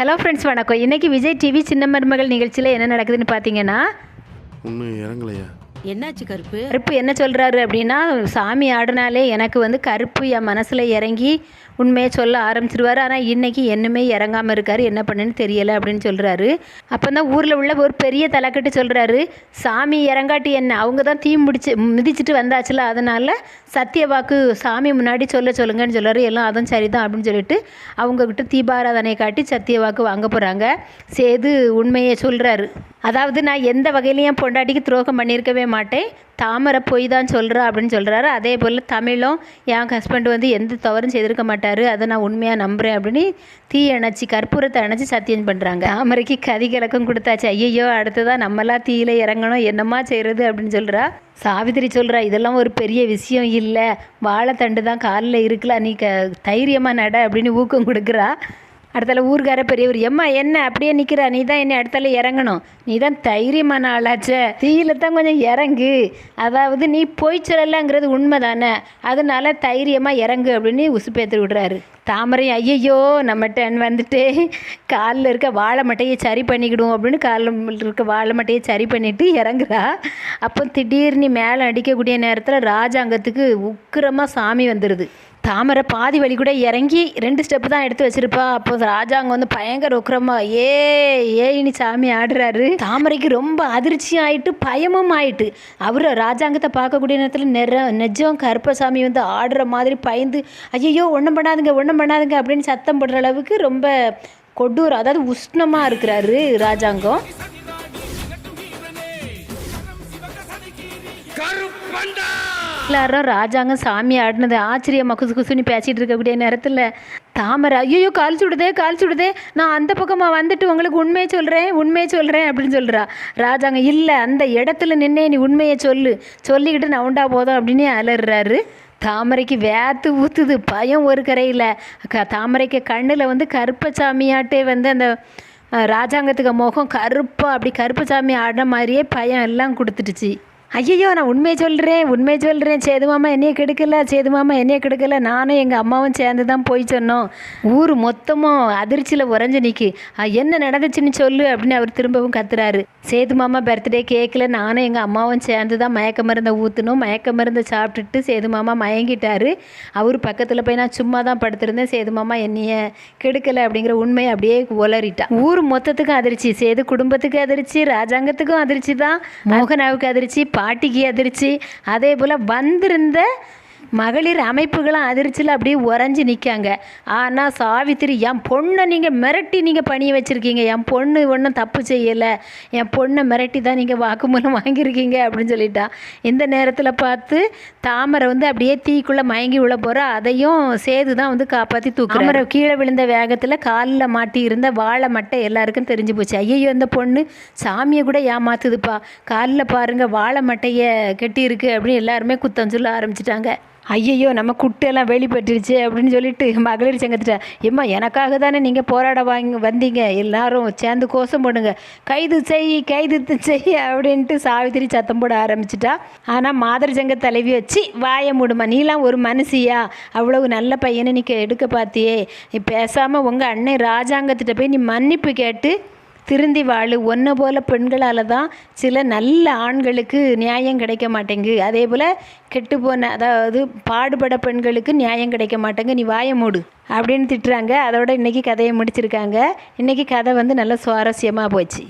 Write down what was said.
Hello friends வணக்கம். இன்றைக்கி Vijay TV சின்ன மருமகள் நிகழ்ச்சியில் என்ன நடக்குதுன்னு பார்த்தீங்கன்னா ஒன்றும் இறங்கலையா. என்னாச்சு கருப்பு? கருப்பு என்ன சொல்கிறாரு அப்படின்னா சாமி ஆடினாலே எனக்கு வந்து கருப்பு என் மனசில் இறங்கி உண்மையை சொல்ல ஆரம்பிச்சிருவார். ஆனால் இன்றைக்கி என்னமே இறங்காமல் இருக்கார். என்ன பண்ணுன்னு தெரியலை அப்படின்னு சொல்கிறாரு அப்போ தான் ஊரில் உள்ள ஒரு பெரிய தலைக்கட்டு சொல்கிறாரு சாமி இறங்காட்டி என்ன? அவங்க தான் தீ முடிச்சு மிதிச்சிட்டு வந்தாச்சுல. அதனால் சத்திய வாக்கு சாமி முன்னாடி சொல்ல சொல்லுங்கன்னு சொல்கிறாரு எல்லாம் அதுவும் சரிதான் அப்படின்னு சொல்லிட்டு அவங்கக்கிட்ட தீபாராதனை காட்டி சத்திய வாக்கு வாங்க போகிறாங்க சேது உண்மையை சொல்கிறாரு அதாவது நான் எந்த வகையிலையும் பொண்டாட்டிக்கு துரோகம் பண்ணியிருக்கவே மாட்டேன். தாமரை பொய் தான் சொல்கிறா அப்படின்னு சொல்கிறாரு அதே போல் தமிழும் என் ஹஸ்பண்ட் வந்து எந்த தவறும் செய்திருக்க மாட்டார். அதை நான் உண்மையாக நம்புகிறேன் அப்படின்னு தீ அணைச்சி கற்பூரத்தை அணைச்சி சத்தியம் பண்ணுறாங்க தாமரைக்கு கதி கிழக்கம் கொடுத்தாச்சு. ஐயையோ அடுத்ததான் நம்மளாம் தீயில இறங்கணும். என்னம்மா செய்கிறது அப்படின்னு சொல்கிறா சாவித்திரி சொல்கிறா இதெல்லாம் ஒரு பெரிய விஷயம் இல்லை. வாழைத்தண்டு தான் காலில் இருக்கலாம் நீ க தைரியமாக நட அப்படின்னு ஊக்கம் கொடுக்குறா. அடுத்தால ஊர்கார பெரியவர் எம்மா என்ன? அப்படியே நிற்கிறா நீ தான் என்ன அடுத்தால இறங்கணும். நீ தான் தைரியமான ஆளாச்ச. தீயில தான் கொஞ்சம் இறங்கு. அதாவது நீ போய் சொல்லலாங்கிறது உண்மை தானே அதனால தைரியமாக இறங்கு அப்படின்னு உசுப்பேத்து விடுறாரு. தாமரை ஐயையோ நம்மகிட்ட வந்துட்டு காலில் இருக்க வாழை மட்டையை சரி பண்ணிக்கிடுவோம் அப்படின்னு காலில் இருக்க வாழை மட்டையை சரி பண்ணிட்டு இறங்குறா. அப்போ திடீர்னு மேலே அடிக்கக்கூடிய நேரத்தில் ராஜாங்கத்துக்கு உக்கிரமாக சாமி வந்துடுது தாமரை பாதி வழி கூட இறங்கி ரெண்டு ஸ்டெப்பு தான் எடுத்து வச்சிருப்பா. அப்போ ராஜாங்க வந்து பயங்கர உக்கிரமா ஏ இனி சாமி ஆடுறாரு. தாமரைக்கு ரொம்ப அதிர்ச்சி ஆயிட்டு பயமும் ஆயிட்டு அவர் ராஜாங்கத்தை பார்க்கக்கூடிய நேரத்தில் நிற நெஜம் கருப்பசாமி வந்து ஆடுற மாதிரி பயந்து ஐயோ ஒன்றும் பண்ணாதுங்க ஒன்றும் பண்ணாதுங்க அப்படின்னு சத்தம் போடுற அளவுக்கு ரொம்ப கொடூரம் அதாவது உஷ்ணமாக இருக்கிறாரு ராஜாங்கம். எல்லாரும் ராஜாங்கம் சாமி ஆடினது. ஆச்சரியமா குசு குசுன்னு பேசிகிட்டு இருக்கக்கூடிய நேரத்தில் தாமரை ஐயோ கால் சுடுதே கால் சுடுதே. நான் அந்த பக்கமாக வந்துட்டு உங்களுக்கு உண்மையை சொல்கிறேன் உண்மையை சொல்கிறேன் அப்படின்னு சொல்கிறா ராஜாங்க இல்லை அந்த இடத்துல நின்னே நீ உண்மையை சொல்லு. சொல்லிக்கிட்டு நான் உண்டா போதும் அப்படின்னு அலறாரு. தாமரைக்கு வேத்து ஊற்றுது பயம் ஒரு கரையில். க தாமரைக்கு கண்ணில் வந்து கருப்பசாமியாட்டே வந்து அந்த ராஜாங்கத்துக்கு முகம் கருப்பாக அப்படி கருப்பசாமி ஆடின மாதிரியே பயம் எல்லாம் கொடுத்துட்டுச்சு ஐயையோ நான் உண்மையை சொல்கிறேன் உண்மையை சொல்கிறேன் சேது மாமா என்னைய கெடுக்கல சேது மாமா என்னைய கெடுக்கல. நானும் எங்கள் அம்மாவும் சேர்ந்து தான் போய் சொன்னோம். ஊர் மொத்தமும் அதிர்ச்சியில் உறைஞ்சு நிற்கி என்ன நடந்துச்சுன்னு சொல்லு அப்படின்னு அவர் திரும்பவும் கத்துறாரு. சேது மாமா பர்த்டே கேக்கில் நானும் எங்கள் அம்மாவும் சேர்ந்து தான் மயக்க மருந்தை ஊற்றணும் மயக்க மருந்தை சாப்பிட்டுட்டு சேது மாமா மயங்கிட்டாரு. அவர் பக்கத்தில் போய் நான் சும்மா தான் படுத்திருந்தேன். சேது மாமா என்னைய கெடுக்கலை அப்படிங்கிற உண்மையை அப்படியே உளறிட்டான் ஊர் மொத்தத்துக்கும் அதிர்ச்சி. சேது குடும்பத்துக்கு அதிர்ச்சி ராஜாங்கத்துக்கும் அதிர்ச்சி தான் மோகனாவுக்கு அதிர்ச்சி பாட்டிக்கு அதிர்ச்சி அதே போல் வந்திருந்த மகளிர் அமைப்புகளும் அதிர்ச்சியில் அப்படியே உறைஞ்சி நிற்காங்க ஆனால் சாவித்திரி என் பொண்ணை நீங்கள் மிரட்டி நீங்கள் பணியை வச்சுருக்கீங்க. என் பொண்ணு ஒன்றும் தப்பு செய்யலை. என் பொண்ணை மிரட்டி தான் நீங்கள் வாக்குமூலம் வாங்கியிருக்கீங்க அப்படின்னு சொல்லிட்டா. இந்த நேரத்தில் பார்த்து தாமரை வந்து அப்படியே தீக்குள்ளே மயங்கி விழ போகிறா அதையும் சேது தான் வந்து காப்பாற்றி தூக்கு தாமரை கீழே விழுந்த வேகத்தில் காலில் மாட்டி இருந்த வாழை மட்டை எல்லாருக்கும் தெரிஞ்சு போச்சு. ஐயோ இந்த பொண்ணு சாமியை கூட ஏமாத்துதுப்பா. காலில் பாருங்கள் வாழை மட்டையை கெட்டியிருக்கு அப்படின்னு எல்லாருமே குத்தம் சொல்ல ஆரம்பிச்சிட்டாங்க. ஐயையோ நம்ம குட்டெல்லாம் வெளிப்பட்டுருச்சு அப்படின்னு சொல்லிட்டு மகளிர் சங்கத்திட்ட எம்மா எனக்காக தானே நீங்கள் போராட வாங்கி வந்தீங்க? எல்லாரும் சேர்ந்து கோஷம் போடுங்க. கைது செய் கைது செய் அப்படின்ட்டு சாவித்திரி சத்தம் போட ஆரம்பிச்சிட்டா. ஆனால் மாதர் சங்க தலைவி வச்சு வாய முடுமா நீலாம் ஒரு மனுஷியா? அவ்வளவு நல்ல பையனை நீ எடுக்க பார்த்தியே நீ பேசாமல் உங்கள் அண்ணன் ராஜாங்கத்திட்ட போய் நீ மன்னிப்பு கேட்டு திருந்தி வாழு. ஒன்றை போல் பெண்களால் தான் சில நல்ல ஆண்களுக்கு நியாயம் கிடைக்க மாட்டேங்கு. அதே போல் கெட்டுப்போன அதாவது பாடுபட பெண்களுக்கு நியாயம் கிடைக்க மாட்டேங்கு. நீ வாய மூடு அப்படின்னு திட்டுறாங்க. அதோட இன்றைக்கி கதையை முடிச்சிருக்காங்க. இன்றைக்கி கதை வந்து நல்ல சுவாரஸ்யமாக போச்சு.